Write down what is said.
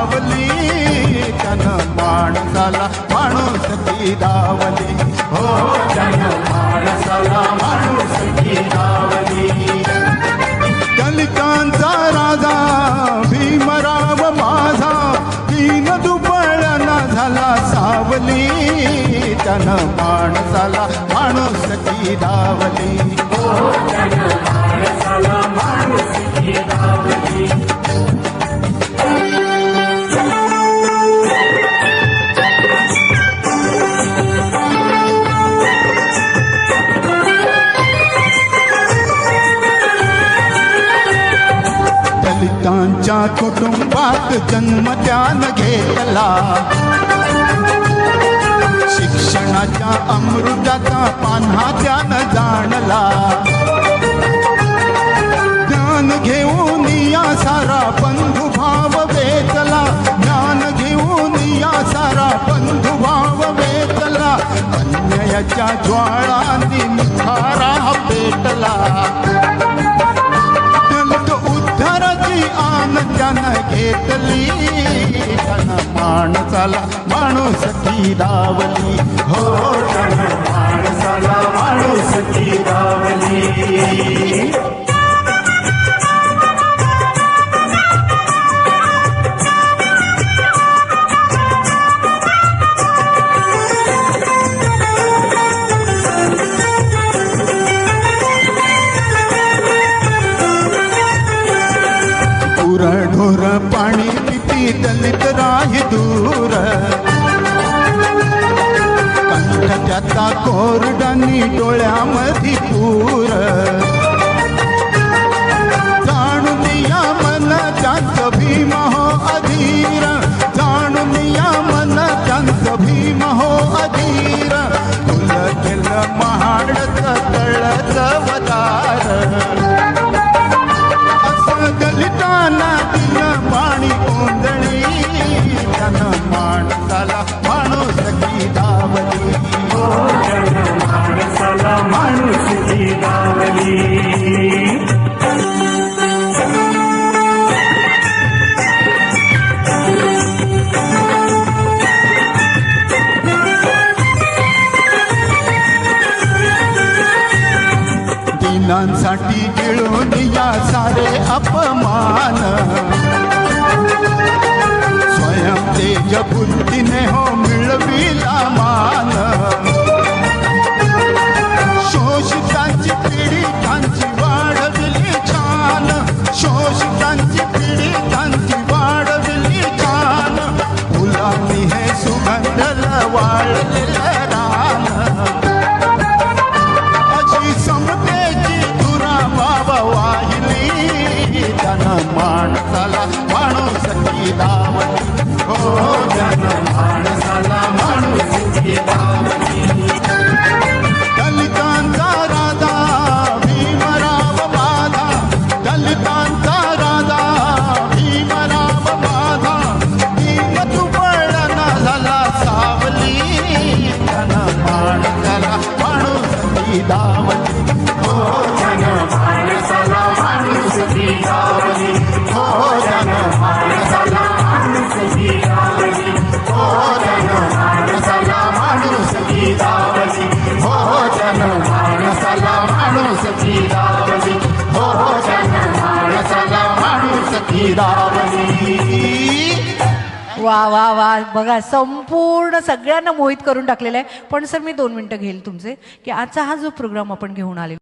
धावली जन माणसाला माणूस की धावली हो जन माणसाला माणूस की धावली कलिकांचा राजा भीमराव माझा तीन दुपळना झाला सावली. जन माणसाला माणूस की धावली हो जन माणसाला माणूस कुटुंबात जन्म त्यानं घेतला शिक्षणाच्या अमृताचा पान्हा त्यानं जाणला ज्ञान घेऊन या सारा बंधुभाव वेचला ज्ञान घेऊन या सारा बंधुभाव वेचला अन्यायाच्या ज्वाळांनी निखारा पेटला। माणसाला माणूस की दावली। हो त्यानं माणसाला माणूस की दावली। पिती दलित राही दूर। कंठ त्याचा कोरडानी डोळ्यामध्ये पूर। माणूस या सारे अपमान. स्वयं तेज बुद्धीने हो मिळविला. त्यानं माणसाला माणूस की दावली हो वा वा वा. बघा संपूर्ण सगळ्यांना मोहित करून टाकलेलं आहे. पण सर मी दोन मिनटं घेईल तुमचे की आजचा हा जो प्रोग्राम आपण घेऊन आलेलो